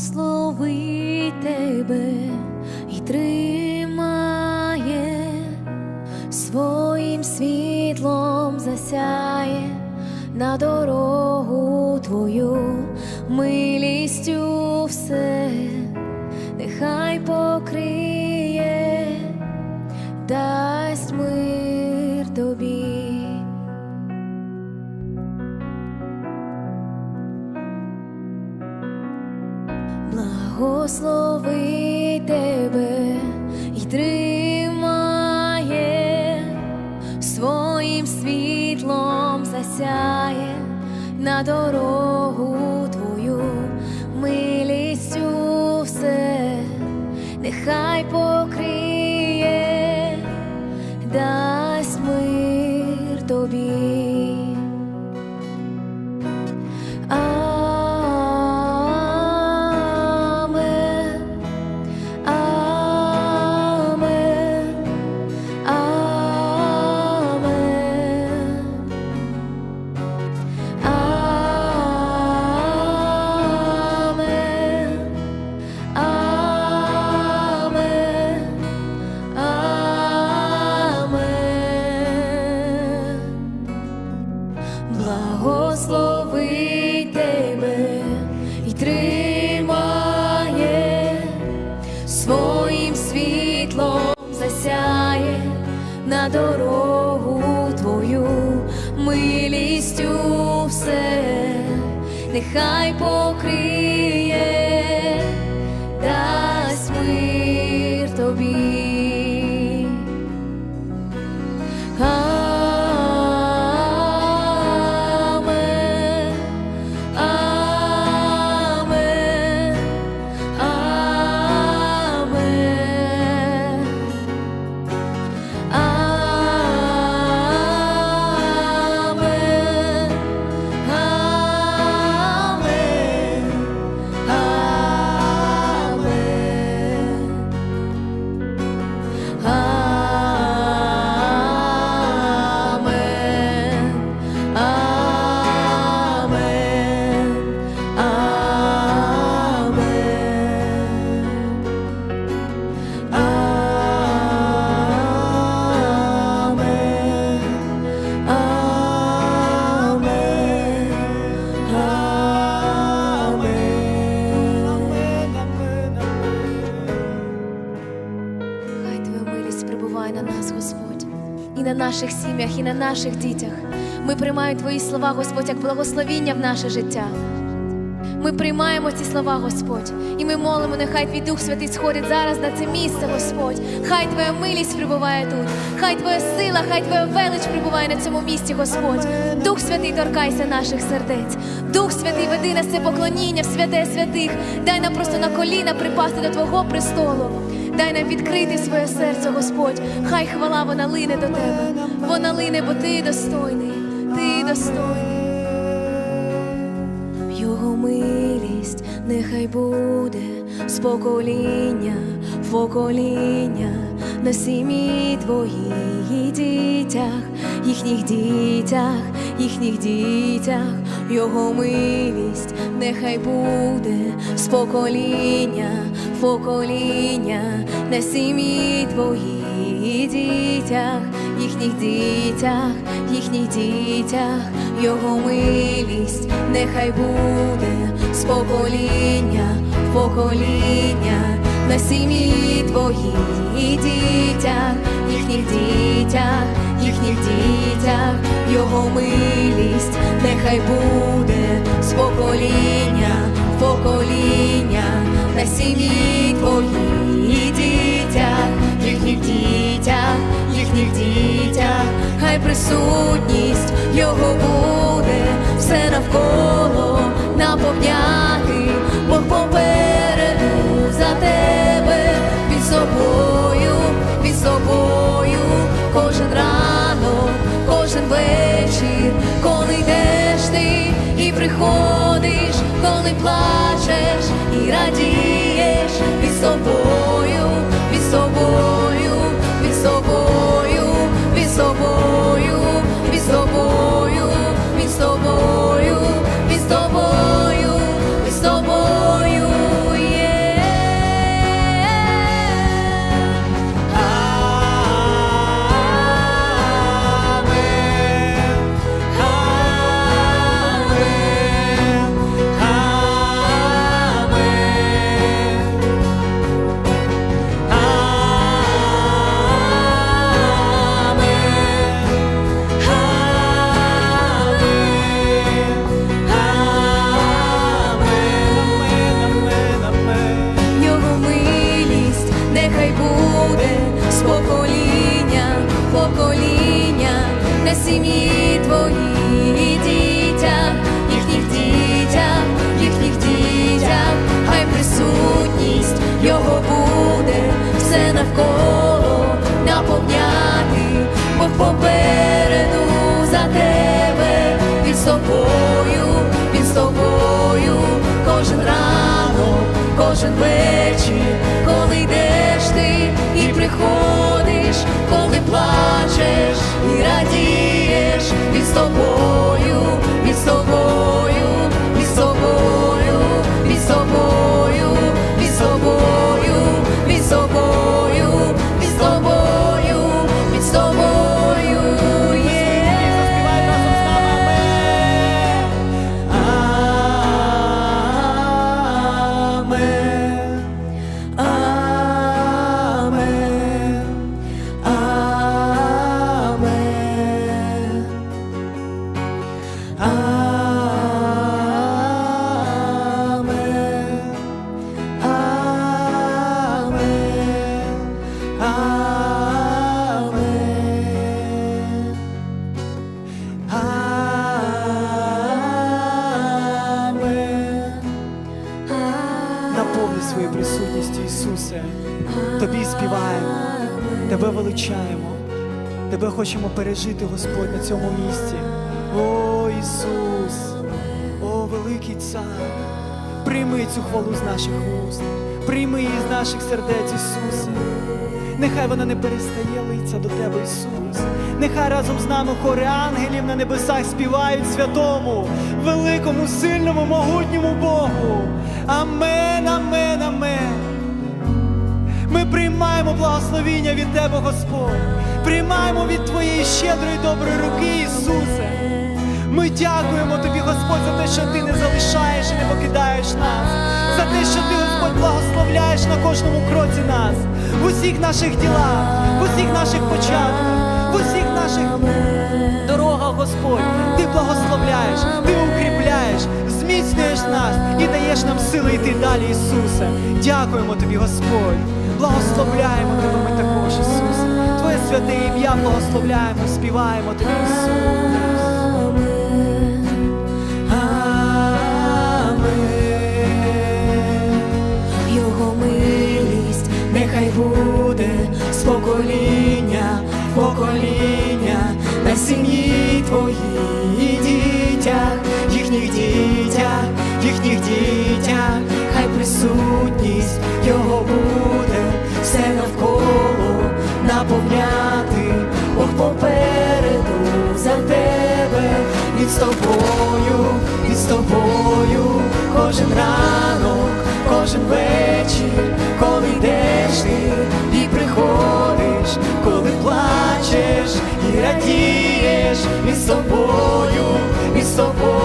благословить тебе і тримає, своїм світлом засяє на дорогу твою, милістю на дорогу твою, милістю все, нехай покриє, дасть мир тобі. На дорогу твою, милістю все, нехай покриє, дасть мир тобі. Наших сім'ях, і на наших дітях. Ми приймаємо Твої слова, Господь, як благословіння в наше життя. Ми приймаємо ці слова, Господь, і ми молимо, нехай Твій Дух Святий сходить зараз на це місце, Господь. Хай Твоя милість прибуває тут, хай Твоя сила, хай Твоя велич прибуває на цьому місці, Господь. Дух Святий, торкайся наших сердець. Дух Святий, веди нас це поклоніння в святе святих. Дай нам просто на коліна припасти до Твого престолу. Дай нам відкрити своє серце, Господь. Хай хвала вона лине до Тебе. Вона лине, бо Ти достойний, Ти достойний. Його милість нехай буде з покоління в покоління. На сім'ї твоїй дітях, їхніх дітях, їхніх дітях, його милість нехай буде з покоління в покоління. На сім'ї твоїй дітях, їхніх дітях, їхніх дітях, його милість нехай буде з покоління в покоління. На сім'ї твоїй дітях, їхніх дітях, їхніх дітях, його милість нехай буде з покоління в покоління. На сім'ї твоїй присутність. Його буде все навколо наповняти, Бог попереду за тебе. Під собою, під собою, кожен ранок, кожен вечір, коли йдеш ти і приходиш, коли плачеш і радієш наповни своєю присутністю, Ісусе. Тобі співаємо, Тебе величаємо, Тебе хочемо пережити, Господь, на цьому місці. О, Ісус, о, великий Цар, прийми цю хвалу з наших вуст, прийми її з наших сердець, Ісусе. Нехай вона не перестає литься до Тебе, Ісус. Нехай разом з нами хори ангелів на небесах співають святому, великому, сильному, могутньому Богу. Амен, амен, амен. Ми приймаємо благословіння від Тебе, Господь. Приймаємо від Твоєї щедрої доброї руки, Ісусе. Ми дякуємо Тобі, Господь, за те, що Ти не залишаєш і не покидаєш нас, за те, що Ти, Господь, благословляєш на кожному кроці нас, в усіх наших ділах, в усіх наших початках, в усіх наших дорогах, Господь. Ти благословляєш, Ти укріпляєш, зміцнюєш нас і даєш нам сили йти далі, Ісусе. Дякуємо Тобі, Господь. Благословляємо Тебе ми також, Ісусе. Твоє святе ім'я благословляємо, співаємо Тобі, Ісус. Їхніх дітях, хай присутність його буде все навколо наповняти, Бог попереду за тебе, він з тобою, він з тобою, кожен ранок, кожен вечір, коли йдеш ти і приходиш, коли плачеш і радієш, він з тобою, він з тобою.